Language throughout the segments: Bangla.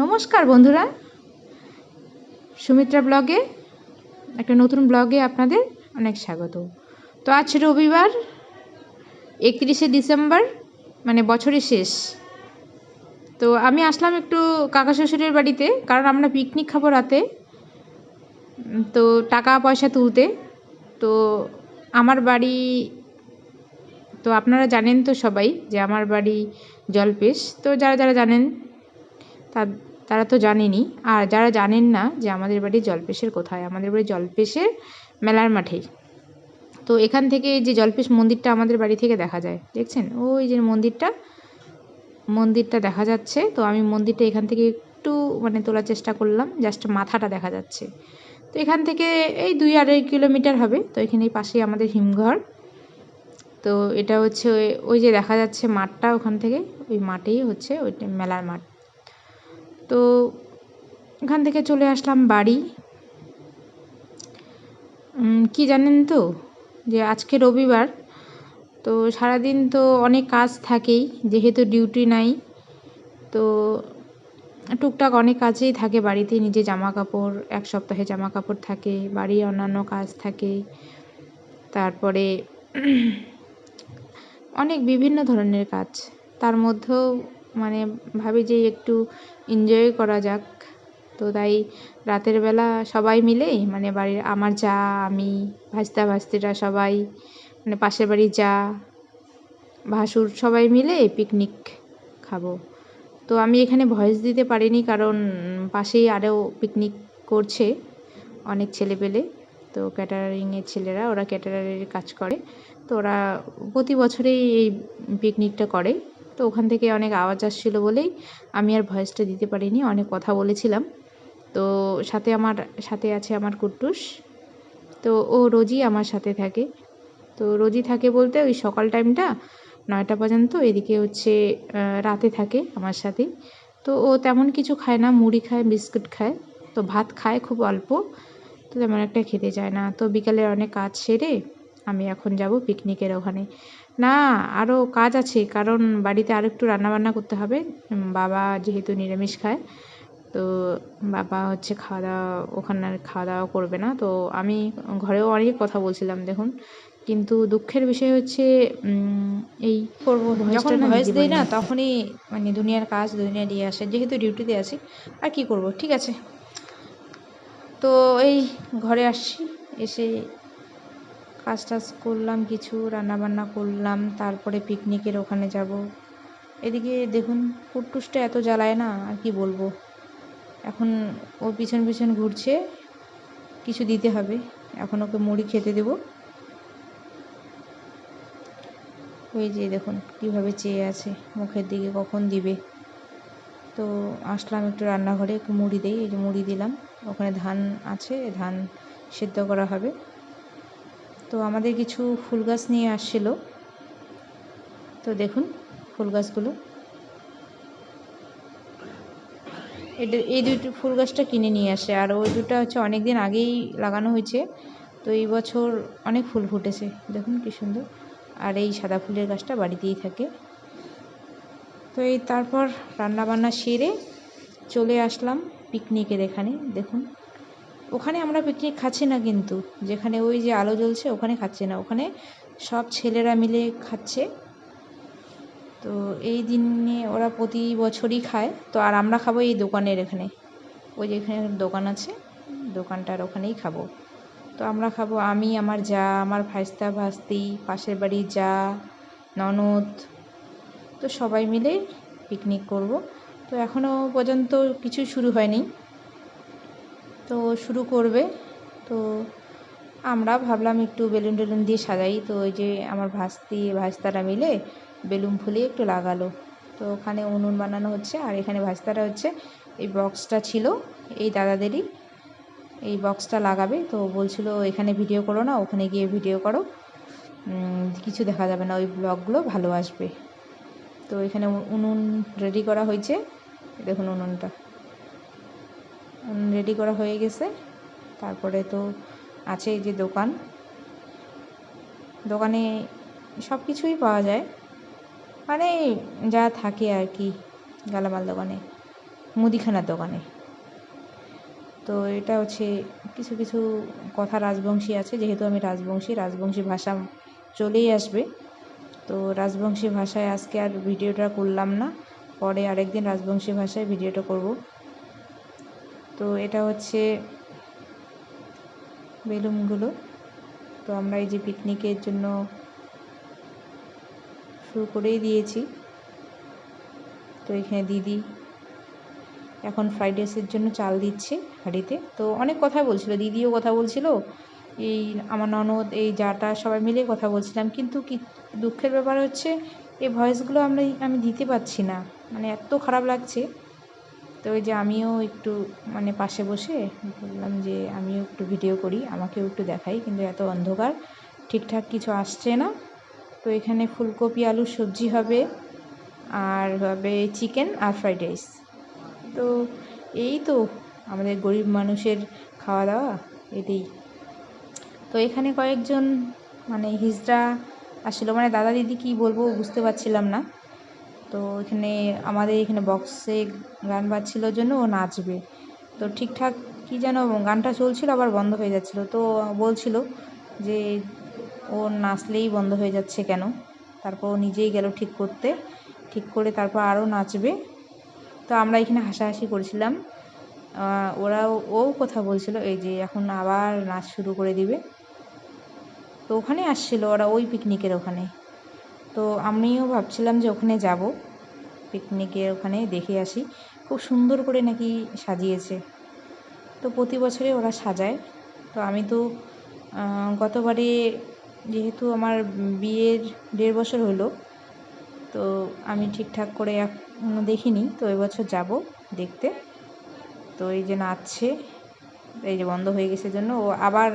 নমস্কার বন্ধুরা। সুমিত্রা ব্লগে, একটা নতুন ব্লগে আপনাদের অনেক স্বাগত। তো আজ রবিবার, একত্রিশে ডিসেম্বর মানে বছরের শেষ। তো আমি আসলাম একটু কাকা শ্বশুরের বাড়িতে, কারণ আমরা পিকনিক খাব রাতে। তো টাকা পয়সা তুলতে। তো আমার বাড়ি, তো আপনারা জানেন তো সবাই যে আমার বাড়ি জলপেশ। তো যারা যারা জানেন তারা তো জানেনই আর যারা জানেন না যে আমাদের বাড়ি জলপেশের কোথায়, আমাদের বাড়ি জলপেশের মেলার মাঠেই তো এখান থেকে যে জলপেশ মন্দিরটা আমাদের বাড়ি থেকে দেখা যায়, দেখছেন? ওই যে মন্দিরটা মন্দিরটা দেখা যাচ্ছে। তো আমি মন্দিরটা এখান থেকে একটু মানে তোলার চেষ্টা করলাম জাস্ট মাথাটা দেখা যাচ্ছে। তো এখান থেকে এই দুই আড়াই কিলোমিটার হবে। তো এখানে পাশেই আমাদের হিমঘর। তো এটা হচ্ছে ওই- ওই যে দেখা যাচ্ছে মাঠটা ওখান থেকে, ওই মাঠেই হচ্ছে ওইটা মেলার মাঠ। তো ওখান থেকে চলে আসলাম বাড়ি। কি জানেন তো? যে আজকে রবিবার, তো সারাদিন তো অনেক কাজ থাকেই, যেহেতু ডিউটি নাই, তো টুকটাক অনেক কাজেই থাকে বাড়িতে। নিজে জামা কাপড় এক সপ্তাহে জামা কাপড় থাকে, বাড়ির অন্যান্য কাজ থাকে। তারপরে অনেক বিভিন্ন ধরনের কাজ। তার মধ্যেও মানে ভাবি যে একটু এনজয় করা যাক। তো তাই রাতের বেলা সবাই মিলে মানে বাড়ির আমার যা, আমি, ভাস্তা, ভাস্তিরা সবাই মানে পাশের বাড়ির যা, ভাসুর সবাই মিলে পিকনিক খাব। তো আমি এখানে ভয়েস দিতে পারিনি কারণ পাশেই আরও পিকনিক করছে অনেক ছেলেপেলে। তো ক্যাটারিংয়ের ছেলেরা, ওরা ক্যাটারারের কাজ করে। তো ওরা প্রতি বছরেই এই পিকনিকটা করে। তো ওখান থেকে অনেক আওয়াজ আসছিল বলেই আমি আর ভয়েসটা দিতে পারিনি, অনেক কথা বলেছিলাম। তো সাথে আমার, সাথে আছে আমার কুট্টুস। তো ও রোজই আমার সাথে থাকে। তো রোজই থাকে বলতে ওই সকাল টাইমটা নয়টা পর্যন্ত এদিকে হচ্ছে রাতে থাকে আমার সাথেই তো ও তেমন কিছু খায় না, মুড়ি খায়, বিস্কুট খায়। তো ভাত খায় খুব অল্প, তো তেমন একটা খেতে চায় না। তো বিকালে অনেক কাজ সেরে আমি এখন যাব পিকনিকের ওখানে। না আরও কাজ আছে কারণ বাড়িতে আরও একটু রান্নাবান্না করতে হবে। বাবা যেহেতু নিরামিষ খায় তো বাবা হচ্ছে খাওয়া দাওয়া ওখানে খাওয়া দাওয়া করবে না। তো আমি ঘরেও অনেক কথা বলছিলাম দেখুন। কিন্তু দুঃখের বিষয় হচ্ছে এই করব যখন ভয়েস দিই না তখনই মানে দুনিয়ার কাজ দুনিয়া দিয়ে আসে। যেহেতু ডিউটিতে আছি আর কি করব? ঠিক আছে। তো এই ঘরে আসছি এসে কাজ টাজ করলাম, কিছু রান্না বান্না করলাম, তারপরে পিকনিকের ওখানে যাব। এদিকে দেখুন কুট্টুসটা এত জ্বালায় না, আর কি বলব। এখন ও পিছন পিছন ঘুরছে, কিছু দিতে হবে। এখন ওকে মুড়ি খেতে দেব। ওই যে দেখুন, কীভাবে চেয়ে আছে, মুখের দিকে কখন দিবে। তো আসলাম একটু রান্নাঘরে, একটু মুড়ি দেই, এই যে মুড়ি দিলাম। ওখানে ধান আছে, ধান সেদ্ধ করা হবে। তো আমাদের কিছু ফুল গাছ নিয়ে আসছিল। তো দেখুন ফুল গাছগুলো। এটা এই দুটো ফুল গাছটা কিনে নিয়ে আসে। আর ওই দুটো হচ্ছে অনেক দিন আগেই লাগানো হয়েছে। তো এই বছর অনেক ফুল ফুটেছে। দেখুন কি সুন্দর। আর এই সাদা ফুলের গাছটা বাড়িতেই থাকে। তো এই তারপর রান্না বান্না সেরে চলে আসলাম পিকনিকের এখানে। দেখুন। ওখানে আমরা পিকনিক খাচ্ছি না কিন্তু। যেখানে ওই যে আলো জ্বলছে, ওখানে খাচ্ছি না। ওখানে সব ছেলেরা মিলে খাচ্ছে। তো এই দিনে ওরা প্রতি বছরই খায়। তো আর আমরা খাব এই দোকানের এখানে। ওই যে এখানে দোকান আছে, দোকানটার ওখানেই খাব। তো আমরা খাব আমি, আমার যা, আমার ভাইস্তা, ভাস্তি, পাশের বাড়ির যা, ননদ। তো সবাই মিলে পিকনিক করব। তো এখনও পর্যন্ত কিছু শুরু হয়নি। তো শুরু করবে। তো আমরা ভাবলাম একটু বেলুন টেলুন দিয়ে সাজাই। তো ওই যে আমার ভাস্তি, ভাস্তারা মিলে বেলুন ফুলিয়ে একটু লাগালো। তো ওখানে উনুন বানানো হচ্ছে আর এখানে ভাস্তারা হচ্ছে এই বক্সটা ছিল, এই দাদাদেরই এই বক্সটা লাগাবে। তো বলছিল, এখানে ভিডিও করো না, ওখানে গিয়ে ভিডিও করো। কিছু দেখা যাবে না, ওই ব্লগগুলো ভালো আসবে। তো এখানে উনুন রেডি করা হয়েছে। দেখুন উনুনটা। রেডি করা হয়ে গেছে। তারপরে তো আছে যে দোকান। দোকানে সব কিছুই পাওয়া যায়। মানে যা থাকে আর কি গালামাল দোকানে, মুদিখানার দোকানে। তো এটা হচ্ছে কিছু কিছু কথা রাজবংশী আছে। যেহেতু আমি রাজবংশী রাজবংশী ভাষা চলেই আসবে। তো রাজবংশী ভাষায় আজকে আর ভিডিওটা করলাম না। পরে আরেকদিন রাজবংশী ভাষায় ভিডিওটা করব। তো এটা হচ্ছে বেলুনগুলো। তো আমরা এই যে পিকনিকের জন্য শুরু করেই দিয়েছি। তো এখানে দিদি এখন ফ্রাইড রাইসের জন্য চাল দিচ্ছে হাঁড়িতে। তো অনেক কথা বলছিল, দিদিও কথা বলছিল, এই আমার ননদ, এই যাটা সবাই মিলে কথা বলছিলাম। কিন্তু কি দুঃখের ব্যাপার হচ্ছে, এই ভয়েসগুলো আমরা, আমি দিতে পারছি না। মানে এত খারাপ লাগছে। তো ওই যে আমিও একটু মানে পাশে বসে বললাম যে আমিও একটু ভিডিও করি, আমাকেও একটু দেখাই, কিন্তু এত অন্ধকার, ঠিকঠাক কিছু আসছে না। তো এখানে ফুলকপি, আলুর সবজি হবে, আর হবে চিকেন আর ফ্রাইড রাইস তো এই তো আমাদের গরিব মানুষের খাওয়া দাওয়া এটাই তো এখানে কয়েকজন মানে হিজড়া আসলো মানে দাদা দিদি কী বলব বুঝতে পারছিলাম না। তো এখানে আমাদের এখানে বক্সে গান বাজছিল জন্য ও নাচবে। তো ঠিকঠাক কী যেন গানটা চলছিল, আবার বন্ধ হয়ে যাচ্ছিল। তো বলছিল যে ও নাচলেই বন্ধ হয়ে যাচ্ছে কেন? তারপর ও নিজেই গেল ঠিক করতে। ঠিক করে তারপর আরও নাচবে। তো আমরা এখানে হাসাহাসি করেছিলাম। ওরাও ও কথা বলছিল, এই যে এখন আবার নাচ শুরু করে দিবে। তো ওখানে আসছিল, ওরা ওই পিকনিকের ওখানে। তো আমিও ভাবছিলাম যে ওখানে যাব। পিকনিকের ওখানে দেখে আসি। খুব সুন্দর করে নাকি সাজিয়েছে। তো প্রতি বছরে ওরা সাজায়। তো আমি তো গতবারে যেহেতু আমার বিয়ের দেড় বছর হলো, তো আমি ঠিকঠাক করে দেখিনি। তো এবছর যাব দেখতে। তো এই যে নাচছে, এই যে বন্ধ হয়ে গেছে জন্য ও আবার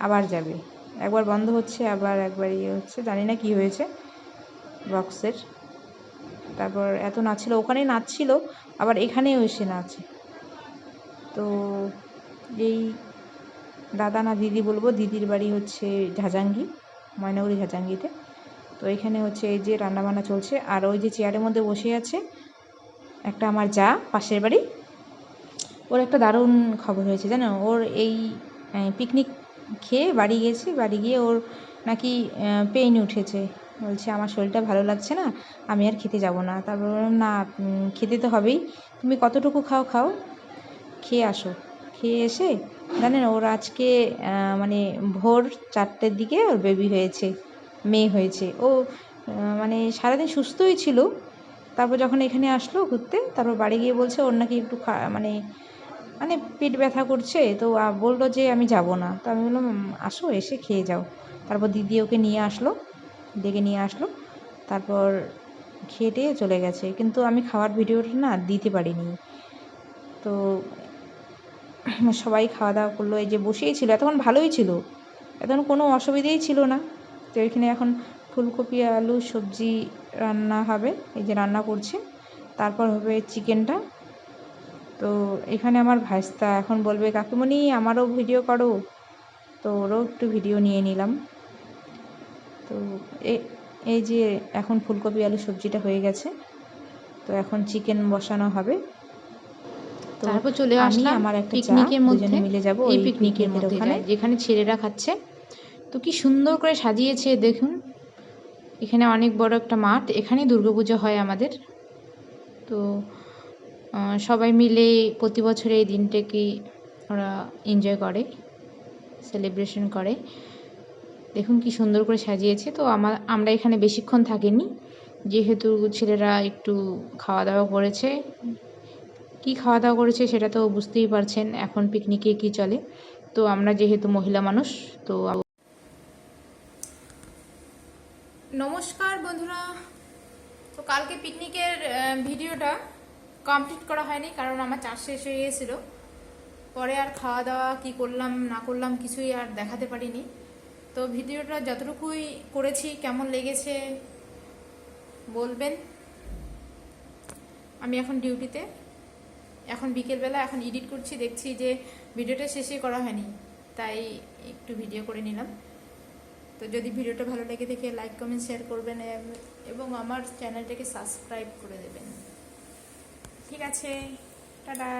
আবার যাবে। একবার বন্ধ হচ্ছে, আবার একবার ইয়ে হচ্ছে। জানি না কি হয়েছে বক্সের। তারপর এত নাচছিল ওখানেই নাচছিল, আবার এখানেও এসে নাচে। তো এই দাদা না দিদি বলব, দিদির বাড়ি হচ্ছে ঝাজাঙ্গি ময়নাগুড়ি ঝাজাঙ্গিতে তো এখানে হচ্ছে এই যে রান্নাবান্না চলছে, আর ওই যে চেয়ারের মধ্যে বসে আছে একটা আমার যা, পাশের বাড়ি। ওর একটা দারুণ খবর হয়েছে, জানো? ওর এই পিকনিক খেয়ে বাড়ি গেছি, বাড়ি গিয়ে ওর নাকি পেইন উঠেছে। বলছে, আমার শরীরটা ভালো লাগছে না, আমি আর খেতে যাব না। তারপর না খেতে তো হবেই। তুমি কতটুকু খাও খাও। খেয়ে আসো। খেয়ে এসে জানেন, ওর আজকে মানে ভোর চারটের দিকে ওর বেবি হয়েছে, মেয়ে হয়েছে। ও মানে সারাদিন সুস্থই ছিল। তারপর যখন এখানে আসলো ঘুরতে, তারপর বাড়ি গিয়ে বলছে, ওর নাকি একটু মানে মানে পেট ব্যথা করছে, তো বলল যে আমি যাব না। তো আমি বললাম আসো, এসে খেয়ে যাও। তারপর দিদি ওকে নিয়ে আসলো ডেকে নিয়ে আসলো। তারপর খেয়ে টেয়ে চলে গেছে। কিন্তু আমি খাওয়ার ভিডিওটা না দিতে পারিনি। তো সবাই খাওয়া দাওয়া করল, এই যে বসেই ছিল। এতক্ষণ ভালোই ছিল। এতক্ষণ কোনো অসুবিধেই ছিল না। তো এখানে এখন ফুলকপি, আলু, সবজি রান্না হবে। এই যে রান্না করছে। তারপর হবে চিকেনটা। তো এখানে আমার ভাইস্তা এখন বলবে কাকিমণি আমারও ভিডিও করো। তো ওরও একটু ভিডিও নিয়ে নিলাম। তো এই যে এখন ফুলকপি আলু সবজিটা হয়ে গেছে। তো এখন চিকেন বসানো হবে। তারপর চলে আসলাম আমার একটা পিকনিকের মধ্যে মিলে যাব এই পিকনিকের মধ্যে ওখানে। যেখানে ছেলেরা খাচ্ছে। তো কি সুন্দর করে সাজিয়েছে দেখুন। এখানে অনেক বড় একটা মাঠ এখানেই দুর্গাপুজো হয় আমাদের। তো সবাই মিলে প্রতি বছর এই দিনটাকে ওরা এনজয় করে সেলিব্রেশন করে। দেখুন কি সুন্দর করে সাজিয়েছে। তো আমার আমরা এখানে বেশিক্ষণ থাকিনি। যেহেতু ছেলেরা একটু খাওয়া দাওয়া করেছে। কি খাওয়া দাওয়া করেছে সেটা তো বুঝতেই পারছেন, এখন পিকনিকে কি চলে। তো আমরা যেহেতু মহিলা মানুষ, তো নমস্কার বন্ধুরা। তো কালকে পিকনিকের ভিডিওটা কমপ্লিট করা হয়নি, কারণ আমার চাষ শেষ হয়ে গিয়েছিল। পরে আর খাওয়া দাওয়া কি করলাম, না করলাম কিছুই আর দেখাতে পারিনি। তো ভিডিওটা যতটুকুই করেছি, কেমন লেগেছে বলবেন। আমি এখন ডিউটিতে। এখন বিকেলবেলা এখন এডিট করছি, দেখছি যে ভিডিওটা শেষই করা হয়নি, তাই একটু ভিডিও করে নিলাম। তো যদি ভিডিওটা ভালো লেগে দেখে লাইক, কমেন্ট, শেয়ার করবেন এবং আমার চ্যানেলটাকে সাবস্ক্রাইব করে দেবেন। ঠিক আছে টাটা।